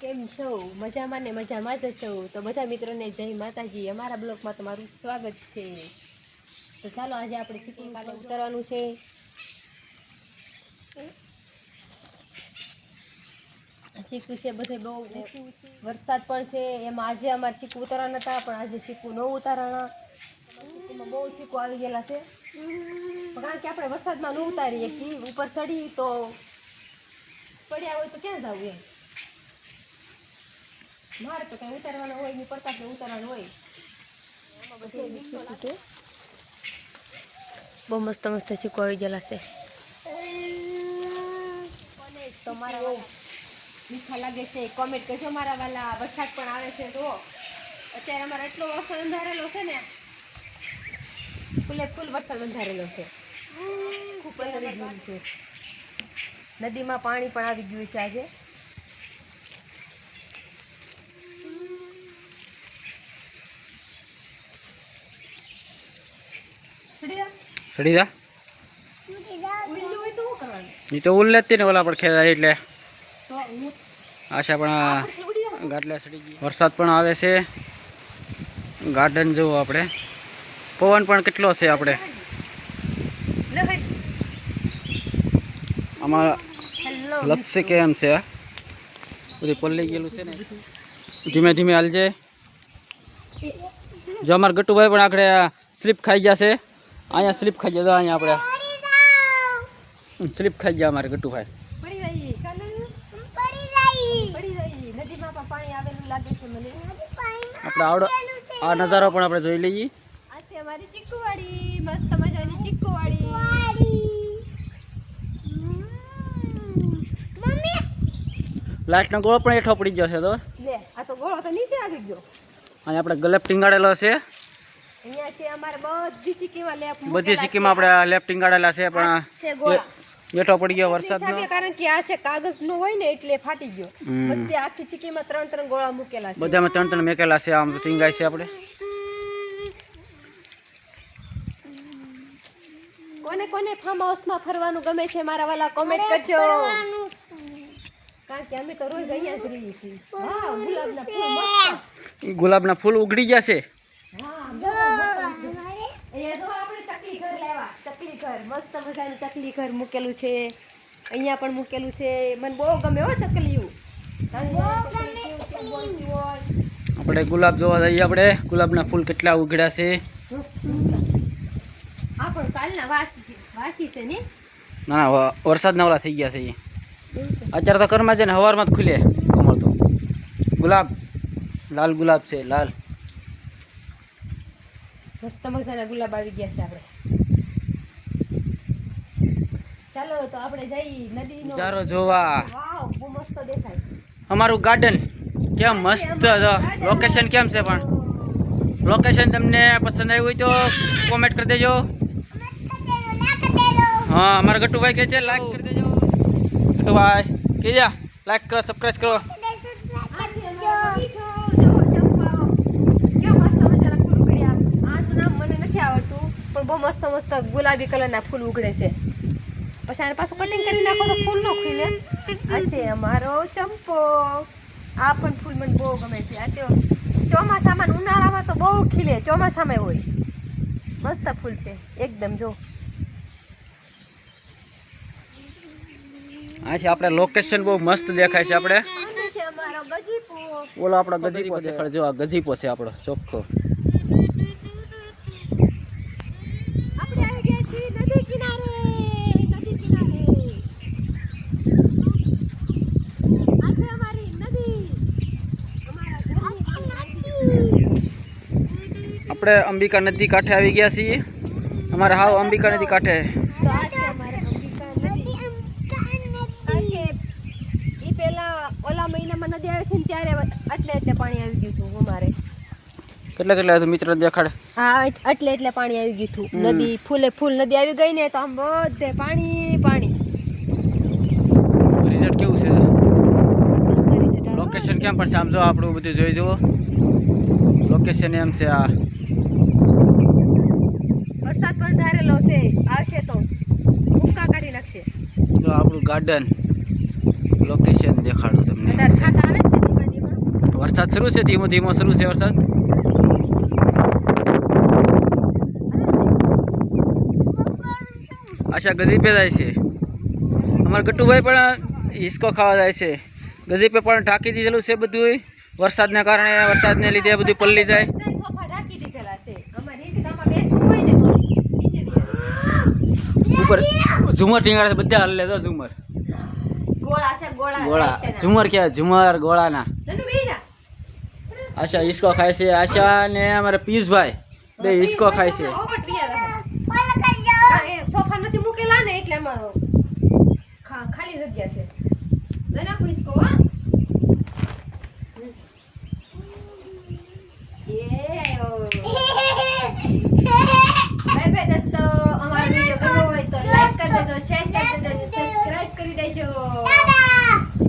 કેમ છો? મજામાં ને મજામાં જ છો? તો બધા મિત્રોને જય માતાજી. અમારા બ્લોગમાં તમારું સ્વાગત છે. તો ચાલો, આજે આપણે સિટિંગ કાલે ઉતારવાનું છે. ચીકુ છે બધે બહુ. વરસાદ પણ છે. એમાં આજે અમારે ચીકુ ઉતારવાના હતા, પણ આજે ચીકુ ન ઉતારવાના. ચીકુમાં બહુ ચીકુ આવી ગયેલા છે પણ કારણ કે આપણે વરસાદમાં ન ઉતારીએ કે ઉપર ચડી તો પડ્યા હોય તો ક્યાં જવું એમ મારે તો કઈ ઉતારવાના હોય નહીં પડતા કે ઉતારવાનું હોય આમાં બધે ચીકુ છે બહુ મસ્ત મસ્ત ચીકુ આવી ગયેલા છે કોને તમારા વાલા મીઠા લાગે છે કોમેન્ટ કરજો મારા વાલા વરસાદ પણ આવે છે તો અત્યારે અમારે એટલો વરસાદ બંધારેલો છે ને ફૂલે ફૂલ વરસાદ બંધારેલો છે. ખૂબ પલળી ગયું છે. નદીમાં પાણી પણ આવી ગયું છે આજે. સડી જા તો જ ને ઓલા પર ખેડા એટલે. આશા પણ. ગાટલા સડી ગઈ વરસાદ પણ આવે છે. ગાર્ડન જવું આપણે. પવન પણ કેટલો છે આપણે? અમારા લપસી કેમ છે આ? બધું પલ્લી ગયેલું છે ને? ધીમે ધીમે હાલજે. જો અમારા ગટુભાઈ પણ આપણે સ્લીપ ખાઈ ગયા છે. અહીંયા સ્લીપ ખાઈ ગયા જો અહીંયા આપણે. સ્લીપ ખાઈ ગયા અમારે ગટુભાઈ. પડી જાય કાલે? પડી જાય નદીમાં પણ પાણી આવેલું લાગે છે મને. આપણે આવડો આ નજારો પણ આપણે જોઈ લઈએ. છે અમારી ચીકુવાડી મસ્ત મજાની ચીકુવાડી લાસ્ટનો ગોળો પણ હેઠો પડી ગયો છે તો. લે આ તો ગોળો તો નીચે આવી ગયો. અહીંયા આપણે ગલેપ ટીંગાડેલો છે. અહીંયા છે અમારે બધી ચીકીમાં લેપ બધી સિક્કીમાં આપણે લેપ ટીંગાડેલા છે પણ છે ગોળા. હેઠો પડી ગયો વરસાદ વરસાદનો. કારણ કે આ છે કાગળનું હોય ને એટલે ફાટી ગયો. હમ. બધી આખી ચીકીમાં ત્રણ ત્રણ ગોળા મૂકેલા છે. બધામાં ત્રણ ત્રણ મેકેલા છે આમ તો ટીંગાય છે આપણે. કોને કોને ફાર્મ હાઉસમાં ફરવાનું ગમે છે મારા વાલા કોમેન્ટ કરજો. કારણ કે અમે તો રોજ અહીંયા જ રહીએ છીએ. વાહ ગુલાબના ફૂલ મસ્ત. ગુલાબના ફૂલ ઉગડી ગયા છે હા બહુ અહીંયા જો આપણે ચકલી ઘર લેવા. ચકલી ઘર. મસ્ત મજાનું ચકલી ઘર મૂકેલું છે. અહીંયા પણ મૂકેલું છે. મને બહુ ગમે હો ચકલીયું આપણે ગુલાબ જોવા જઈએ આપણે. ગુલાબના ફૂલ કેટલા ઉગડ્યા છે આ પણ કાલના વાસી વાસી છે ને? ના વરસાદ વરસાદના થઈ ગયા છે એ અત્યારે તો ઘરમાં છે ને હવારમાં જ ખુલે કમળ તો. ગુલાબ. લાલ ગુલાબ છે લાલ. મસ્ત મજાના ગુલાબ આવી ગયા છે આપણે. ચાલો તો આપણે જઈ નદીનો ચારો જોવા. વાવ બહુ મસ્ત દેખાય. અમારું ગાર્ડન કેમ મસ્ત લોકેશન કેમ છે પણ? લોકેશન તમને પસંદ આવ્યું હોય તો કોમેન્ટ કરી દેજો. હા, અમારા ગટુભાઈ કહે છે લાઈક કરી દેજો. ગટુભાઈ, કહી લાઈક કરો સબસ્ક્રાઈબ કરો પણ બહુ મસ્ત મસ્ત ગુલાબી કલરના ફૂલ ઉગડે છે પછી આને પાછું કટિંગ કરી. નાખો તો ફૂલ નો ખીલે આ અમારો ચંપો આ પણ ફૂલ મને બહુ ગમે છે આ તો ચોમાસામાં ઉનાળામાં તો બહુ ખીલે, ચોમાસામાં હોય. મસ્ત ફૂલ છે, એકદમ, જો. આ છે આપણે લોકેશન બહુ મસ્ત દેખાય છે આપણે. છે ઓલો આપણો ગજીપો દેખાડ જો આ ગજીપો છે આપણો ચોખ્ખો. આપણે આવી ગયા છીએ નદી કિનારે નદી કિનારે. આ છે અમારી નદી અમારા ઘરની આપણે અંબિકા નદી કાંઠે આવી ગયા છીએ. અમારે હાવ અંબિકા નદી કાંઠે તો આ છે અમારે અંબિકા નદી કારણ કે એ પહેલા ઓલા મહિનામાં નદી આવી હતી ત્યારે એટલે એટલે પાણી આવી ગયું હતું અમારે. કેટલા કેટલા હતું મિત્ર દેખાડે હા એટલે એટલે પાણી આવી ગયું હતું. નદી ફૂલે ફૂલ નદી આવી ગઈ ને તો આમ બધે પાણી પાણી. રિઝલ્ટ કેવું છે. લોકેશન કેમ પણ સામજો આપણું બધું જોઈ જુઓ. લોકેશન એમ છે આ. વરસાદ પણ બંધારેલો છે. આવશે તો. ભૂકા કાઢી નાખશે. જો તો આપણું ગાર્ડન લોકેશન દેખાડું તમને અત્યારે છાંટા આવે છે ધીમા ધીમા વરસાદ શરૂ છે ધીમો ધીમો શરૂ છે વરસાદ અચ્છા ગજીપે જાય છે. અમારા ગટુભાઈ પણ હિસકો ખાવા જાય છે. ગજીપે પણ ઢાંકી દીધેલું છે બધું વરસાદને કારણે વરસાદને લીધે બધું પલ્લી જાય. ઉપર ઝુમર ટીંગાડે બધા હલ્લે તો ઝુમર. ગોળા. ઝુમર ક્યાં? ઝુમર ગોળાના. આશા ઈસકો ખાય છે. આશા ને અમારે પિયુષભાઈ. બે ઈસકો ખાય છે. સોફા નથી મૂકેલા ને એટલે ખાલી જગ્યા છે.